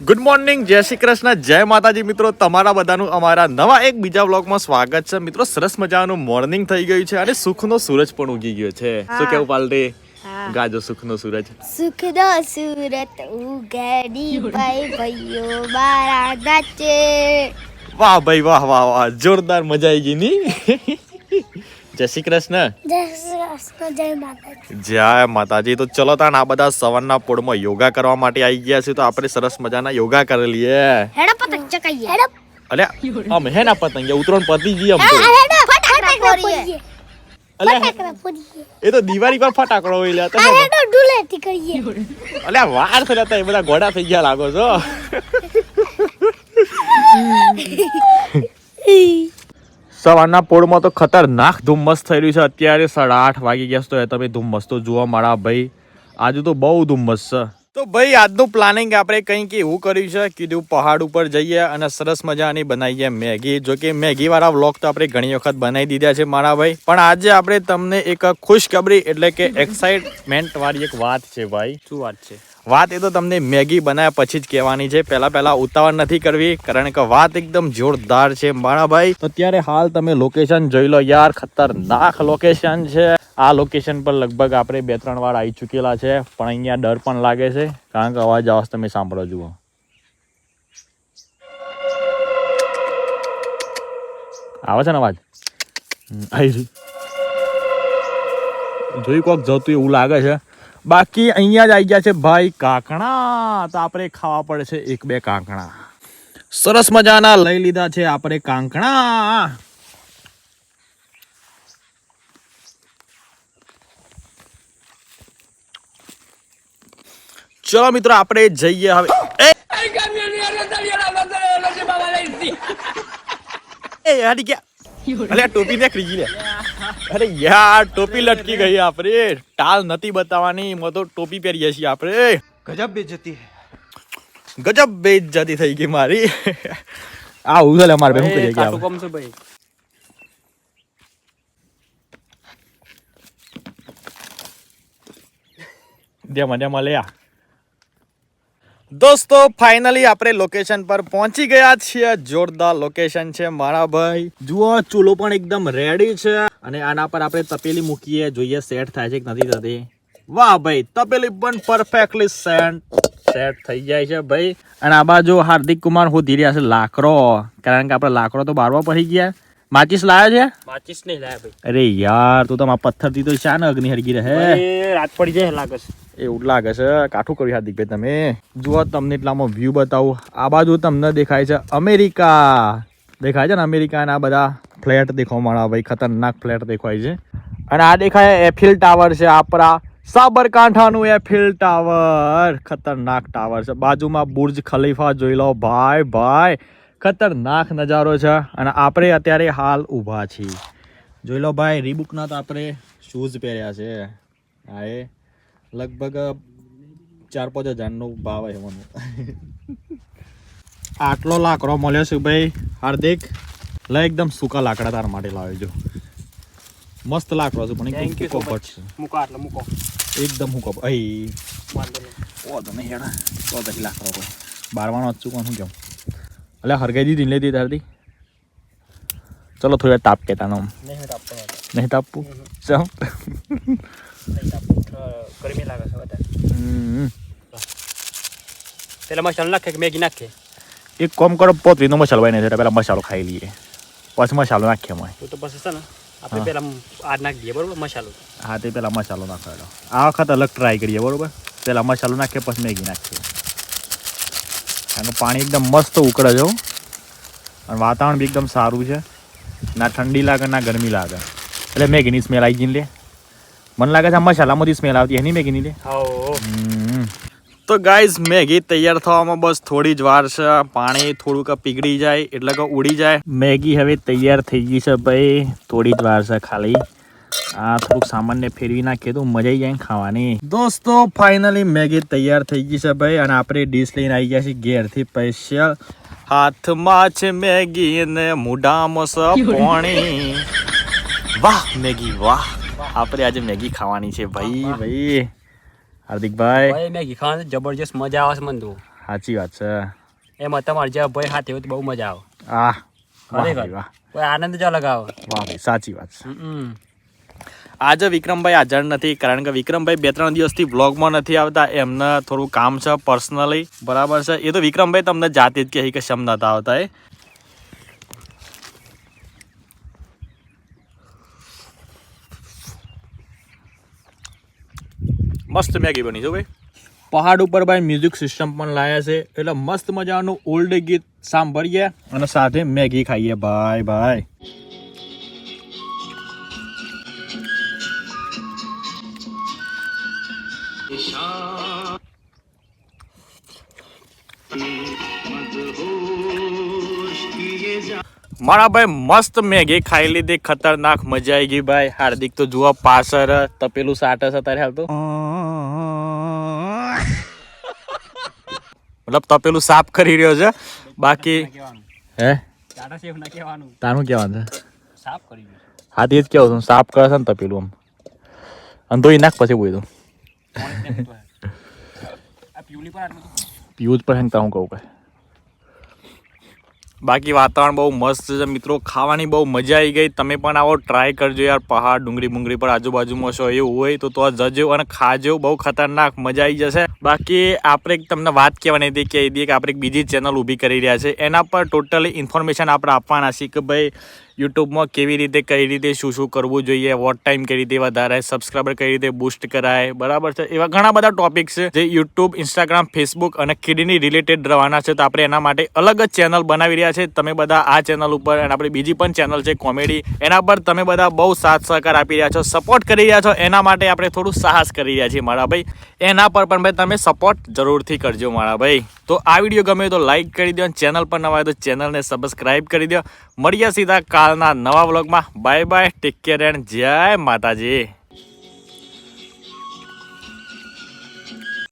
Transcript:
Good morning જય શ્રી કૃષ્ણ જય માતાજી મિત્રો તમારા બધાનું અમારા નવા એક બીજા વ્લોગમાં સ્વાગત છે. મિત્રો સરસ મજાનું મોર્નિંગ થઈ ગયું છે અને સુખનો સૂરજ પણ ઉગી ગયો છે. શું કેવું પાલટી ગાજો સુખનો સૂરજ. સુખનો સુરત ઉગાડી ભાઈ ભાઈઓ મારા નાચે. વાહ ભાઈ વાહ વાહ વાહ જોરદાર મજા આવી ગઈ ની. જય શ્રી કૃષ્ણ જય શ્રી કૃષ્ણ જય માતાજી જય માતાજી તો ચલો તાણ આ બધા સવારના પોળમાં યોગા કરવા માટે આવી ગયા છે તો આપણે સરસ મજાના યોગા કરી લઈએ હેડો પતંગ ચકાઈએ હેડો અલ્યા આમ હે ના પતંગ ઉતરણ પતી ગઈ આમ તો હેડો ફટાકડા ફોડીએ અલ્યા એ તો દિવાળી પર ફટાકડો હોય લ્યા તો હેડો ડુલેટી કરીએ અલ્યા વાર થયા તા એ બધા ગોડા થઈ ગયા લાગો છો સવારના પોળમાં તો ખતરનાક ધુમ્મસ થઈ રહ્યું છે. અત્યારે સાડા આઠ વાગી ગયા તો એ તમે ધુમ્મસ તો જોવા મારા ભાઈ. આજે તો બહુ ધુમ્મસ છે. તો ભાઈ, આજનું પ્લાનિંગ આપણે કંઈક એવું કર્યું છે કીધું પહાડ ઉપર જઈએ અને સરસ મજાની બનાવીએ મેગી. જો કે મેગીવાળા વ્લોગ તો આપણે ઘણી વખત બનાવી દીધા છે મારા ભાઈ. પણ આજે આપણે તમને એક ખુશખબરી એટલે કે એક્સાઇટમેન્ટ વાળી એક વાત છે ભાઈ. શું વાત છે? વાત એ તો તમને મેગી બનાવ્યા પછી જ કહેવાની છે. પહેલા પહેલા ઉતાવળ નથી કરવી, કારણ કે વાત એકદમ જોરદાર છે. માણાભાઈ અત્યારે હાલ તમે લોકેશન જોઈ લો યાર, ખતરનાક લોકેશન છે. આ લોકેશન પર લગભગ આપણે બે ત્રણ વાર આવી ચૂકેલા છે, પણ અહીંયા ડર પણ લાગે છે. કારણ કે અવાજ અવાજ તમે સાંભળો જુઓ. આવે છે ને અવાજ? આવી. જોઈ કોક જતું એવું લાગે છે. બાકી અહીંયા જ આવી ગયા છે ભાઈ કાંકણા. તો આપણે ખાવા પડશે એક બે કાંકણા. સરસ મજાના લઈ લીધા છે આપણે કાંકણા. ચલો મિત્રો, આપણે જઈએ હવે. એ! એ ગયા. ટોપી ને ખરીદી લે. અરે યાર ટોપી લટકી ગઈ આપણે ટાલ નથી બતાવવાની એમાં તો ટોપી પહેરીએ છીએ આપણે ગજબ બેજતી ગજબ બેજતી થઈ ગઈ મારી. આ ઉઝલ અમારે ભાઈ શું કરી ગયા કમ છે ભાઈ. દેમાં દેમાં લે દોસ્તો ફાઇનલી આપણે લોકેશન પર પહોંચી ગયા છીએ. જોરદાર લોકેશન છે મારા ભાઈ. જુઓ, ચૂલો પણ એકદમ રેડી છે. અને આના પર આપણે તપેલી મૂકીએ. જોઈએ સેટ થાય છે કે નથી થતી. વાહ ભાઈ, તપેલી પણ પરફેક્ટલી સેટ સેટ થઈ જાય છે ભાઈ. અને આ બાજુ હાર્દિક કુમાર હું ધીરે હશે લાકડો. કારણ કે આપણે લાકડો તો બારવા પડી ગયા. માચીસ લાવ્યો છે? માચીસ નહીં લાયા ભાઈ. અરે યાર તું તો પથ્થરથી તો શા ને અગ્નિ હરગી રહે રાત પડી જાય લાગે છે. એવું લાગે છે. કાઠું કર્યું હાર્દિકભાઈ તમે. જુઓ તમને એટલામાં વ્યૂ બતાવું. આ બાજુ તમને દેખાય છે અમેરિકા. દેખાય છે ને અમેરિકાના બધા ફ્લેટ દેખાવા મળે. ભાઈ ખતરનાક ફ્લેટ દેખાય છે. અને આ દેખાય એફિલ ટાવર છે. આપણા સાબરકાંઠાનું એફિલ ટાવર ખતરનાક ટાવર છે. બાજુમાં બુર્જ ખલીફા જોઈ લો. ભાઈ ભાઈ. ખતરનાક નજારો છે અને આપણે અત્યારે હાલ ઊભા છીએ. જોઈ લો ભાઈ રીબુકના તો આપણે શૂઝ પહેર્યા છે. હા એ લગભગ ચાર પાંચ હજારનો ભાવ એવાનો મને આટલો લાકડો મળ્યો છે ભાઈ હાર્દિક. લે એકદમ સૂકા લાકડા તાર માટે લાવજો મસ્ત લાકડો છે પણ એકદમ સૂકો ભટ છે. મૂકો આટલે મૂકો. એકદમ મૂકો અહીં ઓ તમે હેડા. તો પછી લાકડો કોઈ. બારવાનો શું કેમ? એટલે હરગાઈ દીધી લેતી તારથી. ચલો થોડી વાર તાપ કેતા નામ નહીં. નહીં તાપવું? ચમ. નહીં ગરમી લાગે છે વધારે. પેલા મસાલો નાખે કે મેગી નાખે? એક કોમ કરો પોતરીનો મસાલો બને છે પેલા મસાલો ખાઈ લઈએ. પછી મસાલો નાખીએ અમે તો તો પછી છે ને આપણે. પેલા આ નાખી દઈએ બરોબર? મસાલો. હા તે પેલા મસાલો નાખવાનો. આ વખત અલગ ટ્રાય કરીએ બરોબર? પેલા મસાલો નાખીએ પછી મેગી નાખીએ. કે પાણી એકદમ મસ્ત ઉકળે છે. અને વાતાવરણ બી એકદમ સારું છે. ના ઠંડી લાગે ના ગરમી લાગે. એટલે મેગીની સ્મેલ આવી ગઈ લે. મને લાગે છે આ મસાલામાંથી સ્મેલ આવતી એની મેગીની લે. તો ગાઈઝ મેગી તૈયાર થવામાં બસ થોડી જ વાર છે. પાણી થોડુંક પીગળી જાય એટલે કે ઉડી જાય. મેગી હવે તૈયાર થઈ ગઈ છે ભાઈ. થોડી જ વાર છે ખાલી. આ થોડુંક સામાન્ય ફેરવી નાખીએ તો મજા આવી જાય ને ખાવાની. દોસ્તો ફાઇનલી મેગી તૈયાર થઈ ગઈ છે ભાઈ અને આપણે ડીશ લઈને આવી ગયા છીએ ઘેરથી સ્પેશિયલ હાથમાં છે મેગી ને મોઢામાં છે પાણી. વાહ મેગી વાહ. આપણે આજે મેગી ખાવાની છે ભાઈ. ભાઈ હાર્દિકભાઈ ભાઈ. મેગી ખાવાની જબરજસ્ત મજા આવે છે મને તો. સાચી વાત છે. એમાં તમારે જે ભાઈ હાથે હોય તો બહુ મજા આવે. આ વાહ ખરેખર. ભાઈ વાહ. આનંદ જ અલગ આવે. વાહ સાચી વાત છે. આજે વિક્રમભાઈ હાજર નથી, કારણ કે વિક્રમભાઈ બે ત્રણ દિવસથી વ્લોગમાં નથી આવતા, એમને થોડું કામ છે પર્સનલી બરાબર છે? એ તો વિક્રમભાઈ તમને જાતે જ કહે કે શમ નતા આવતા, એ. મસ્ત મેગી બની છે ભાઈ. પહાડ ઉપર ભાઈ મ્યુઝિક સિસ્ટમ પણ લાયા છે. એટલે મસ્ત મજાનું ઓલ્ડ ગીત સાંભળીએ અને સાથે મેગી ખાઈએ. ભાઈ ભાઈ મારા ભાઈ મસ્ત મેગી ખાઈ લીધી ખતરનાક મજા આવી ગઈ ભાઈ. હાર્દિક તો જુઓ પાછળ તપેલું સાટે છે તારે હાલ મતલબ તપેલું સાફ કરી રહ્યો છે. બાકી હે? તારું કેવાનું છે? સાફ કરી હા તે જ કેવું છું સાફ કરે છે ને તપેલું આમ. અને ધોઈ નાખ પછી બોઈ દઉં. હે. પ્યુલી પર હેંગતા? પીવું તારું કહું કઈ બાકી વાતાવરણ બહુ મસ્ત છે મિત્રો, ખાવાની બહુ મજા આવી ગઈ તમે પણ આવો ટ્રાય કરજો યાર, પહાડ, ડુંગળી બુંગળી પર આજુબાજુમાં છો, એવું હોય તો તો જજો અને ખાજો, બહુ ખતરનાક, મજા આવી જશે બાકી આપણે તમને વાત કહેવાની હતી કે એ કે આપણે એક બીજી ચેનલ ઊભી કરી રહ્યા છે એના પર ટોટલી ઇન્ફોર્મેશન આપણે આપવાના છીએ કે ભાઈ યુટ્યુબમાં કેવી રીતે કઈ રીતે શું શું કરવું જોઈએ વોટ ટાઈમ કઈ રીતે વધારાય સબસ્ક્રાઈબર કઈ રીતે બુસ્ટ કરાય, બરાબર છે? એવા ઘણા બધા ટોપિક છે જે યુટ્યુબ ઇન્સ્ટાગ્રામ ફેસબુક અને કિડની રિલેટેડ રહેવાના છે. તો આપણે એના માટે અલગ જ ચેનલ બનાવી રહ્યા છે. તમે બધા આ ચેનલ ઉપર અને આપણી બીજી પણ ચેનલ છે કોમેડી એના પર તમે બધા બહુ સાથ સહકાર આપી રહ્યા છો સપોર્ટ કરી રહ્યા છો. એના માટે આપણે થોડું સાહસ કરી રહ્યા છીએ મારા ભાઈ. એના પર પણ ભાઈ તમે સપોર્ટ જરૂરથી કરજો મારા ભાઈ. તો આ વીડિયો ગમે તો લાઈક કરી દો ચેનલ પર નવા તો ચેનલને સબસ્ક્રાઈબ કરી દો. મળીએ સીધા કાલના નવા વ્લોગમાં bye bye take care and જય માતાજી.